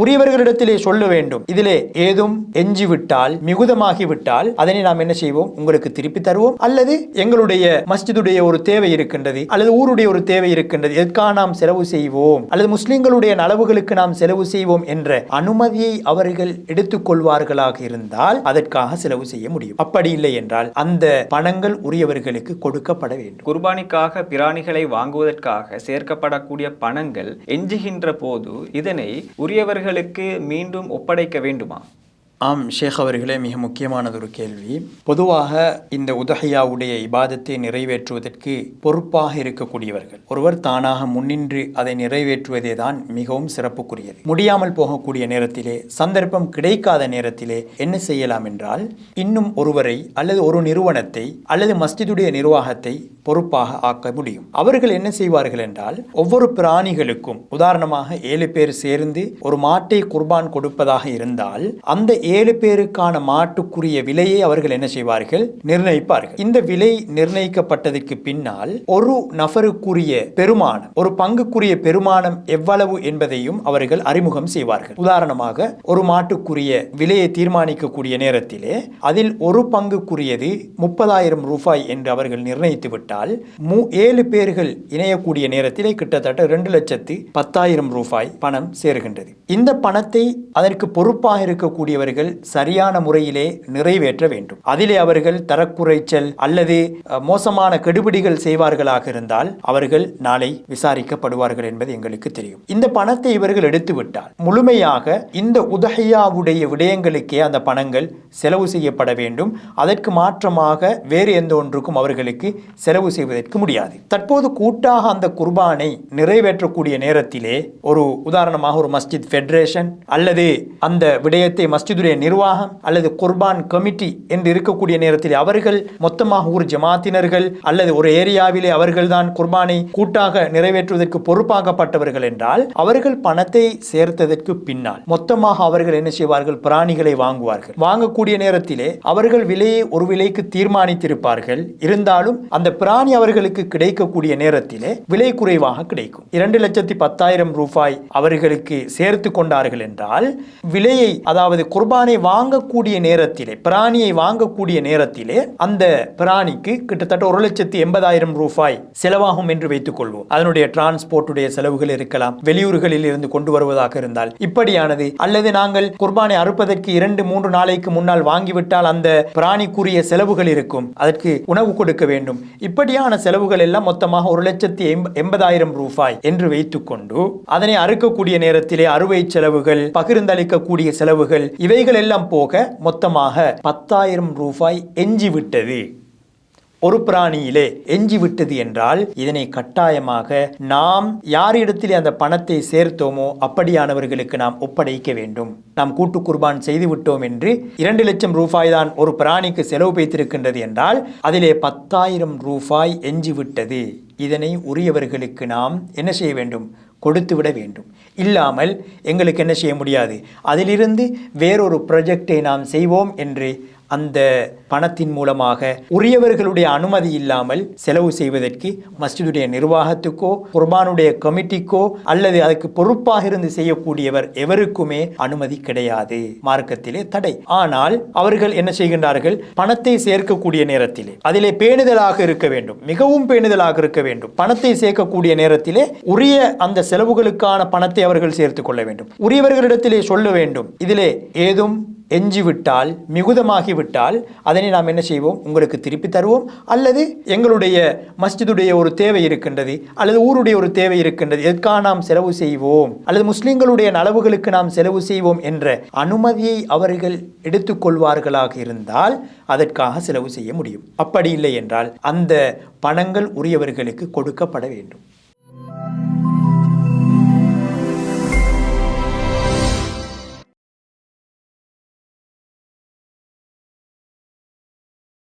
உரியவர்களிடத்திலே சொல்ல வேண்டும். இதிலே ஏதும் எஞ்சி விட்டால் மிகுதமாகி விட்டால் அதனை நாம் என்ன செய்வோம்? உங்களுக்கு திருப்பி தருவோம். அல்லது எங்களுடைய மஸ்ஜிதுடைய ஒரு தேவை இருக்கின்றது அல்லது ஊருடைய ஒரு தேவை இருக்கின்றது எதற்காக நாம் செலவு செய்வோம்? அல்லது முஸ்லிம்களுடைய நலவுகளுக்கு நாம் செலவு செய்வோம் என்ற அனுமதியை அவர்கள் எடுத்துக்கொள்வார்களாக இருந்தால் அதற்காக செலவு செய்ய முடியும். அப்படி இல்லை என்றால் அந்த பணங்கள் உரியவர்களுக்கு கொடுக்கப்பட வேண்டும். குர்பானிக்காக பிராணிகளை வாங்குவதற்காக சேர்க்கப்படக்கூடிய பணங்கள் எஞ்சுகின்ற போது இதனை உரியவர்கள் அவர்களுக்கு மீண்டும் ஒப்படைக்க வேண்டுமா? ஆம் ஷேக் அவர்களே மிக முக்கியமானதொரு கேள்வி. பொதுவாக இந்த உதகையாவுடைய இபாதத்தை நிறைவேற்றுவதற்கு பொறுப்பாக இருக்கக்கூடியவர்கள். ஒருவர் தானாக முன்னின்று அதை நிறைவேற்றுவதே தான் மிகவும் சிறப்புக்குரியது. முடியாமல் போகக்கூடிய நேரத்திலே சந்தர்ப்பம் கிடைக்காத நேரத்திலே என்ன செய்யலாம் என்றால் இன்னும் ஒருவரை அல்லது ஒரு நிறுவனத்தை அல்லது மஸ்ஜிதுடைய நிர்வாகத்தை பொறுப்பாக ஆக்க முடியும். அவர்கள் என்ன செய்வார்கள் என்றால் ஒவ்வொரு பிராணிகளுக்கும் உதாரணமாக ஏழு பேர் சேர்ந்து ஒரு மாட்டை குர்பான் கொடுப்பதாக இருந்தால் அந்த ஏழு பேருக்கான மாட்டுக்குரிய விலையை அவர்கள் என்ன செய்வார்கள்? நிர்ணயிப்பார்கள். இந்த விலை நிர்ணயிக்கப்பட்டதற்கு பின்னால் ஒரு நபருக்குரிய பெருமானம் ஒரு பங்குக்குரிய பெருமானம் எவ்வளவு என்பதையும் அவர்கள் அறிமுகம் செய்வார்கள். உதாரணமாக ஒரு மாட்டுக்குரிய விலையை தீர்மானிக்கக்கூடிய நேரத்திலே அதில் ஒரு பங்குக்குரியது முப்பதாயிரம் ரூபாய் என்று அவர்கள் நிர்ணயித்து விட்டால் ஏழு பேர்கள் இணையக்கூடிய நேரத்திலே கிட்டத்தட்ட ரெண்டு லட்சத்து பத்தாயிரம் ரூபாய் பணம் சேருகின்றது. இந்த பணத்தை அதற்கு பொறுப்பாக இருக்கக்கூடியவர்கள் சரியான முறையிலே நிறைவேற்ற வேண்டும். அதிலே அவர்கள் தரக்குறைச்சல் அல்லது மோசமான கெடுபிடிகள் செய்வார்களாக இருந்தால் அவர்கள் நாளை விசாரிக்கப்படுவார்கள் என்பது எங்களுக்கு தெரியும். இந்த பணத்தை இவர்கள் எடுத்துவிட்டால் முழுமையாக இந்த உதகையாவுடைய விடயங்களுக்கே அந்த பணங்கள் செலவு செய்யப்பட வேண்டும். அதற்கு மாற்றமாக வேறு எந்த ஒன்றுக்கும் அவர்களுக்கு செலவு செய்வதற்கு முடியாது. தற்போது கூட்டாக அந்த குர்பானை நிறைவேற்றக்கூடிய நேரத்திலே ஒரு உதாரணமாக ஒரு மஸ்ஜித் ஃபெடரேஷன் அல்லது அந்த விடயத்தை மஸ்ஜிதுடைய நிர்வாகம் அல்லது குர்பான் கமிட்டி என்று இருக்கக்கூடிய நேரத்தில் அவர்கள் மொத்தமாக ஒரு ஜமாத்தினர்கள் அல்லது ஒரு ஏரியாவிலே அவர்கள்தான் குர்பானை கூட்டாக நிறைவேற்றுவதற்கு பொறுப்பாக்கப்பட்டவர்கள் என்றால் அவர்கள் பணத்தை சேர்த்ததற்கு பின்னால் மொத்தமாக அவர்கள் என்ன செய்வார்கள்? பிராணிகளை வாங்குவார்கள். வாங்கக்கூடிய நேரத்திலே அவர்கள் விலையை ஒரு விலைக்கு தீர்மானித்திருப்பார்கள். இருந்தாலும் அந்த பிராணி அவர்களுக்கு கிடைக்கக்கூடிய நேரத்திலே விலை குறைவாக கிடைக்கும். இரண்டு லட்சத்தி பத்தாயிரம் ரூபாய் அவர்களுக்கு சேர்த்து கொண்டார்கள் என்றால் விலையை அதாவது குர்பான் குர்பானை வாங்கக்கூடிய நேரத்திலே பிராணியை வாங்கக்கூடிய நேரத்திலே அந்த பிராணிக்கு கிட்டத்தட்ட ஒரு லட்சத்தி எண்பதாயிரம் ரூபாய் செலவாகும் என்று வைத்துக் கொள்வோம் அதனுடைய டிரான்ஸ்போர்ட்டுடைய செலவுகள் இருக்கலாம் வெளியூர்களில் இருந்து கொண்டு வருவதாக இருந்தால். இப்படியானது அல்லது நாங்கள் குர்பானை அறுப்பதற்கு இரண்டு மூன்று நாளைக்கு முன்னால் வாங்கிவிட்டால் அந்த பிராணிக்குரிய செலவுகள் இருக்கும் அதற்கு உணவு கொடுக்க வேண்டும். இப்படியான செலவுகள் எல்லாம் மொத்தமாக ஒரு லட்சத்தி எண்பதாயிரம் ரூபாய் என்று வைத்துக்கொண்டு அதனை அறுக்கக்கூடிய நேரத்திலே அறுவை செலவுகள் பகிர்ந்தளிக்கக்கூடிய செலவுகள் இவை இவைகள் எல்லாம் போக மொத்தமாக பத்தாயிரம் ரூபாய் எஞ்சி விட்டது ஒரு பிராணியிலே எஞ்சி விட்டது என்றால் இதனை கட்டாயமாக நாம் யாரிடத்திலே அந்த பணத்தை சேர்த்தோமோ அப்படியானவர்களுக்கு நாம் ஒப்படைக்க வேண்டும். நாம் கூட்டு குர்பான் செய்து விட்டோம் என்று இரண்டு லட்சம் ரூபாய் தான் ஒரு பிராணிக்கு செலவு வைத்திருக்கின்றது என்றால் அதிலே பத்தாயிரம் ரூபாய் எஞ்சி விட்டது இதனை உரியவர்களுக்கு நாம் என்ன செய்ய வேண்டும்? கொடுத்து விட வேண்டும். இல்லாமல் எங்களுக்கு என்ன செய்ய முடியாது? அதிலிருந்து வேறொரு ப்ரொஜெக்டை நாம் செய்வோம் என்று அந்த பணத்தின் மூலமாக உரியவர்களுடைய அனுமதி இல்லாமல் செலவு செய்வதற்கு மஸ்ஜிதுடைய நிர்வாகத்துக்கோ குர்பானுடைய கமிட்டிக்கோ அல்லது அதுக்கு பொறுப்பாக இருந்து செய்யக்கூடியவர் எவருக்குமே அனுமதி கிடையாது. மார்க்கத்திலே தடை. ஆனால் அவர்கள் என்ன செய்கின்றார்கள்? பணத்தை சேர்க்கக்கூடிய நேரத்திலே. அதிலே பேணுதலாக இருக்க வேண்டும். மிகவும் பேணுதலாக இருக்க வேண்டும். பணத்தை சேர்க்கக்கூடிய நேரத்திலே உரிய அந்த செலவுகளுக்கான பணத்தை அவர்கள் சேர்த்துக் கொள்ள வேண்டும். உரியவர்களிடத்திலே சொல்ல வேண்டும். இதிலே ஏதும் எஞ்சிவிட்டால் மிகுதமாகிவிட்டால் அதனை நாம் என்ன செய்வோம்? உங்களுக்கு திருப்பி தருவோம். அல்லது எங்களுடைய மஸ்ஜிதுடைய ஒரு தேவை இருக்கின்றது அல்லது ஊருடைய ஒரு தேவை இருக்கின்றது எதற்காக நாம் செலவு செய்வோம்? அல்லது முஸ்லிம்களுடைய நலவுகளுக்கு நாம் செலவு செய்வோம் என்ற அனுமதியை அவர்கள் எடுத்துக்கொள்வார்களாக இருந்தால் அதற்காக செலவு செய்ய முடியும். அப்படி இல்லை என்றால் அந்த பணங்கள் உரியவர்களுக்கு கொடுக்கப்பட வேண்டும்.